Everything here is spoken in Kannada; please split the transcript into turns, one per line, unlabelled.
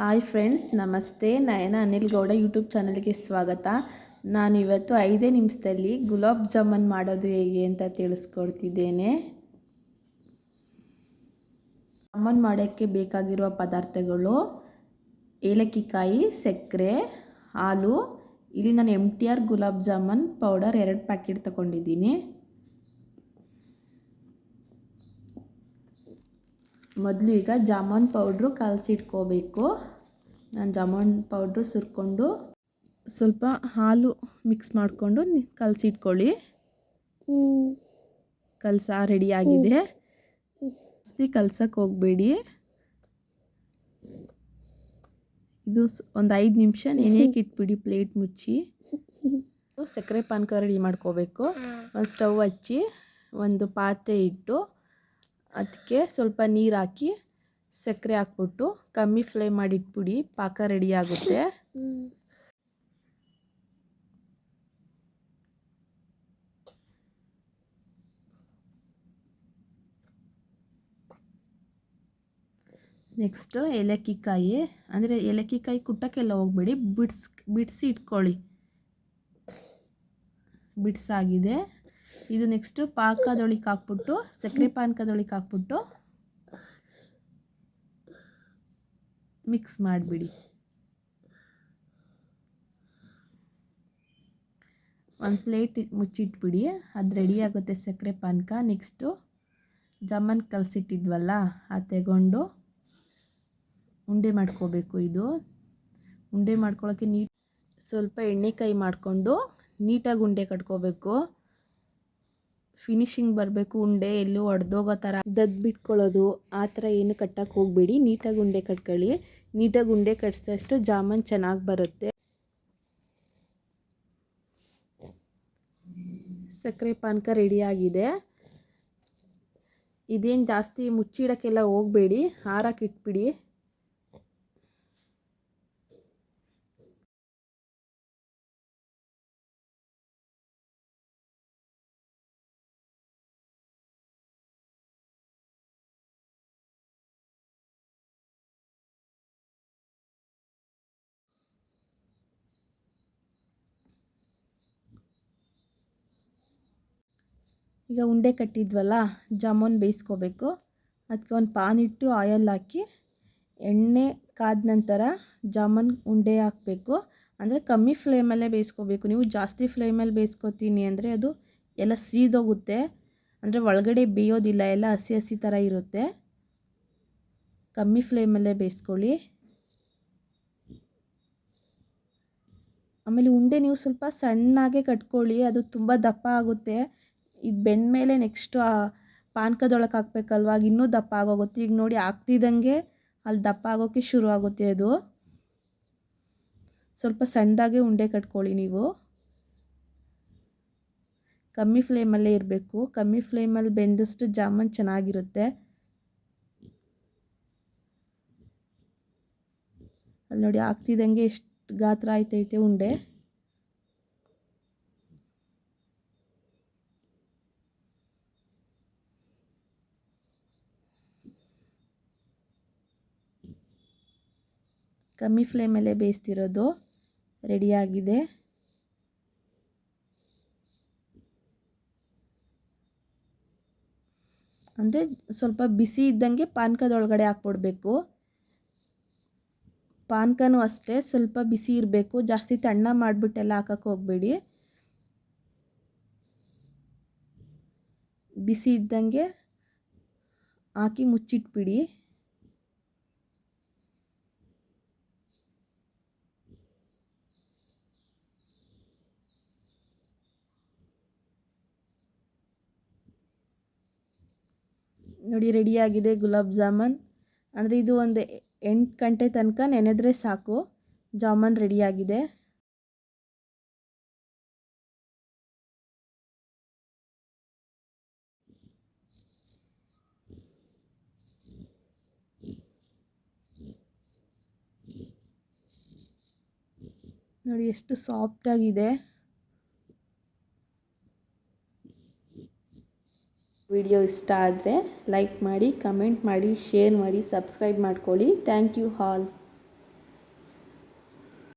ಹಾಯ್ ಫ್ರೆಂಡ್ಸ್, ನಮಸ್ತೆ. ನಯನ ಅನಿಲ್ ಗೌಡ ಯೂಟ್ಯೂಬ್ ಚಾನಲ್ಗೆ ಸ್ವಾಗತ. ನಾನು ಇವತ್ತು ಐದೇ ನಿಮಿಷದಲ್ಲಿ ಗುಲಾಬ್ ಜಾಮೂನ್ ಮಾಡೋದು ಹೇಗೆ ಅಂತ ತಿಳಿಸ್ಕೊಡ್ತಿದ್ದೇನೆ. ಜಾಮೂನ್ ಮಾಡೋಕ್ಕೆ ಬೇಕಾಗಿರುವ ಪದಾರ್ಥಗಳು ಏಲಕ್ಕಿಕಾಯಿ, ಸಕ್ಕರೆ, ಹಾಲು, ಇಲ್ಲಿ ನಾನು M T R gulab jamun powder ಎರಡು ಪ್ಯಾಕೆಟ್ ತೊಗೊಂಡಿದ್ದೀನಿ. ಮೊದಲು ಈಗ ಜಾಮೂನ್ ಪೌಡ್ರು ಕಲಸಿಟ್ಕೋಬೇಕು. ನಾನು ಜಾಮೂನ್ ಪೌಡ್ರು ಸುರ್ಕೊಂಡು ಸ್ವಲ್ಪ ಹಾಲು ಮಿಕ್ಸ್ ಮಾಡಿಕೊಂಡು ಕಲಸಿಟ್ಕೊಳ್ಳಿ. ಕಲಸ ರೆಡಿಯಾಗಿದೆ ಜಾಸ್ತಿ ಕಲ್ಸಕ್ಕೆ ಹೋಗಬೇಡಿ. ಇದು ಒಂದು ಐದು ನಿಮಿಷ ನೆನೆಯಕ್ಕೆ ಇಟ್ಬಿಡಿ ಪ್ಲೇಟ್ ಮುಚ್ಚಿ. ಸಕ್ಕರೆ ಪಾನಕ ರೆಡಿ ಮಾಡ್ಕೋಬೇಕು. ಒಂದು ಸ್ಟವ್ ಹಚ್ಚಿ ಒಂದು ಪಾತ್ರೆ ಇಟ್ಟು ಅದಕ್ಕೆ ಸ್ವಲ್ಪ ನೀರು ಹಾಕಿ ಸಕ್ಕರೆ ಹಾಕ್ಬಿಟ್ಟು ಕಮ್ಮಿ ಫ್ಲೇಮ್ ಮಾಡಿ ಇಟ್ಬಿಡಿ ಪಾಕ ರೆಡಿ ಆಗುತ್ತೆ. ನೆಕ್ಸ್ಟು ಏಲಕ್ಕಿ ಕಾಯಿ ಅಂದರೆ ಏಲಕ್ಕಿ ಕಾಯಿ ಕುಟ್ಟಕ್ಕೆಲ್ಲ ಹೋಗ್ಬೇಡಿ, ಬಿಡ್ಸ್, ಬಿಡಿಸಿ ಇಟ್ಕೊಳ್ಳಿ. ಬಿಡ್ಸಾಗಿದೆ. ಇದು ನೆಕ್ಸ್ಟು ಪಾಕದೊಳಗೆ ಹಾಕ್ಬಿಟ್ಟು, ಸಕ್ಕರೆ ಪಾನಕದೊಳಗೆ ಹಾಕ್ಬಿಟ್ಟು ಮಿಕ್ಸ್ ಮಾಡಿಬಿಡಿ. ಒಂದು ಪ್ಲೇಟ್ ಮುಚ್ಚಿಟ್ಬಿಡಿ, ಅದು ರೆಡಿ ಆಗುತ್ತೆ ಸಕ್ಕರೆ ಪಾನಕ. ನೆಕ್ಸ್ಟು ಜಾಮೂನ್ ಕಲಸಿಟ್ಟಿದ್ವಲ್ಲ, ಅದು ತಗೊಂಡು ಉಂಡೆ ಮಾಡ್ಕೋಬೇಕು ಇದು. ಉಂಡೆ ಮಾಡ್ಕೊಳ್ಳೋಕ್ಕೆ ನೀಟ್ ಸ್ವಲ್ಪ ಎಣ್ಣೆ ಕೈ ಮಾಡಿಕೊಂಡು ನೀಟಾಗಿ ಉಂಡೆ ಕಟ್ಕೋಬೇಕು. ಫಿನಿಶಿಂಗ್ ಬರಬೇಕು, ಉಂಡೆ ಎಲ್ಲೂ ಒಡೆದೋಗೋ ಥರ ದದ್ದು ಬಿಟ್ಕೊಳ್ಳೋದು, ಆ ಥರ ಏನು ಕಟ್ಟಕ್ಕೆ ಹೋಗಬೇಡಿ. ನೀಟಾಗಿ ಉಂಡೆ ಕಟ್ಕೊಳ್ಳಿ. ನೀಟಾಗಿ ಉಂಡೆ ಕಟ್ಸಿದಷ್ಟು ಜಾಮೂನ್ ಚೆನ್ನಾಗಿ ಬರುತ್ತೆ. ಸಕ್ಕರೆ ಪಾನಕ ರೆಡಿಯಾಗಿದೆ ಇದೇನು ಜಾಸ್ತಿ ಮುಚ್ಚಿಡೋಕ್ಕೆಲ್ಲ ಹೋಗಬೇಡಿ. ಹಾರಕ್ಕೆ ಇಟ್ಬಿಡಿ. ಈಗ ಉಂಡೆ ಕಟ್ಟಿದ್ವಲ್ಲ, ಜಾಮೂನ್ ಬೇಯಿಸ್ಕೋಬೇಕು. ಅದಕ್ಕೆ ಒಂದು ಪಾನ್ ಇಟ್ಟು ಆಯಲ್ ಹಾಕಿ ಎಣ್ಣೆ ಕಾದ ನಂತರ ಜಾಮೂನ್ ಉಂಡೆ ಹಾಕಬೇಕು. ಅಂದರೆ ಕಮ್ಮಿ ಫ್ಲೇಮಲ್ಲೇ ಬೇಯಿಸ್ಕೋಬೇಕು. ನೀವು ಜಾಸ್ತಿ ಫ್ಲೇಮಲ್ಲಿ ಬೇಯಿಸ್ಕೋತೀನಿ ಅಂದರೆ ಅದು ಎಲ್ಲ ಸೀದೋಗುತ್ತೆ. ಅಂದರೆ ಒಳಗಡೆ ಬೇಯೋದಿಲ್ಲ, ಎಲ್ಲ ಹಸಿ ಹಸಿ ಥರ ಇರುತ್ತೆ. ಕಮ್ಮಿ ಫ್ಲೇಮಲ್ಲೇ ಬೇಯಿಸ್ಕೊಳ್ಳಿ. ಆಮೇಲೆ ಉಂಡೆ ನೀವು ಸ್ವಲ್ಪ ಸಣ್ಣಗೆ ಕಟ್ಕೊಳ್ಳಿ, ಅದು ತುಂಬ ದಪ್ಪ ಆಗುತ್ತೆ. ಇದು ಬೆಂದ ಮೇಲೆ ನೆಕ್ಸ್ಟು ಆ ಪಾನಕದೊಳಗೆ ಹಾಕ್ಬೇಕಲ್ವ ಆಗ ಇನ್ನೂ ದಪ್ಪ ಆಗೋಗುತ್ತೆ. ಈಗ ನೋಡಿ ಆಗ್ತಿದ್ದಂಗೆ ಅಲ್ಲಿ ದಪ್ಪ ಆಗೋಕ್ಕೆ ಶುರು ಆಗುತ್ತೆ ಅದು. ಸ್ವಲ್ಪ ಸಣ್ಣದಾಗೆ ಉಂಡೆ ಕಟ್ಕೊಳ್ಳಿ ನೀವು. ಕಮ್ಮಿ ಫ್ಲೇಮಲ್ಲೇ ಇರಬೇಕು. ಕಮ್ಮಿ ಫ್ಲೇಮಲ್ಲಿ ಬೆಂದಷ್ಟು ಜಾಮೂನ್ ಚೆನ್ನಾಗಿರುತ್ತೆ. ಅಲ್ಲಿ ನೋಡಿ ಆಗ್ತಿದ್ದಂಗೆ ಎಷ್ಟು ಗಾತ್ರ ಆಯ್ತೈತೆ ಉಂಡೆ. ಕಮ್ಮಿ ಫ್ಲೇಮಲ್ಲೇ ಬೇಯಿಸ್ತಿರೋದು. ರೆಡಿಯಾಗಿದೆ. ಅಂದರೆ ಸ್ವಲ್ಪ ಬಿಸಿ ಇದ್ದಂಗೆ ಪಾನಕದೊಳಗಡೆ ಹಾಕ್ಬಿಡ್ಬೇಕು. ಪಾನಕನೂ ಅಷ್ಟೇ, ಸ್ವಲ್ಪ ಬಿಸಿ ಇರಬೇಕು. ಜಾಸ್ತಿ ತಣ್ಣ ಮಾಡಿಬಿಟ್ಟೆಲ್ಲ ಹಾಕಕ್ಕೆ ಹೋಗಬೇಡಿ. ಬಿಸಿ ಇದ್ದಂಗೆ ಹಾಕಿ ಮುಚ್ಚಿಟ್ಬಿಡಿ. ನೋಡಿ ರೆಡಿಯಾಗಿದೆ ಗುಲಾಬ್ ಜಾಮೂನ್. ಅಂದರೆ ಇದು ಒಂದು ಎಂಟು ಗಂಟೆ ತನಕ ನೆನೆದ್ರೆ ಸಾಕು. ಜಾಮೂನ್ ರೆಡಿಯಾಗಿದೆ ನೋಡಿ, ಎಷ್ಟು ಸಾಫ್ಟಾಗಿದೆ ವಿಡಿಯೋ ಇಷ್ಟ ಆದರೆ ಲೈಕ್ ಮಾಡಿ ಕಮೆಂಟ್ ಮಾಡಿ ಶೇರ್ ಮಾಡಿ ಸಬ್ಸ್ಕ್ರೈಬ್ ಮಾಡ್ಕೊಳ್ಳಿ. Thank you all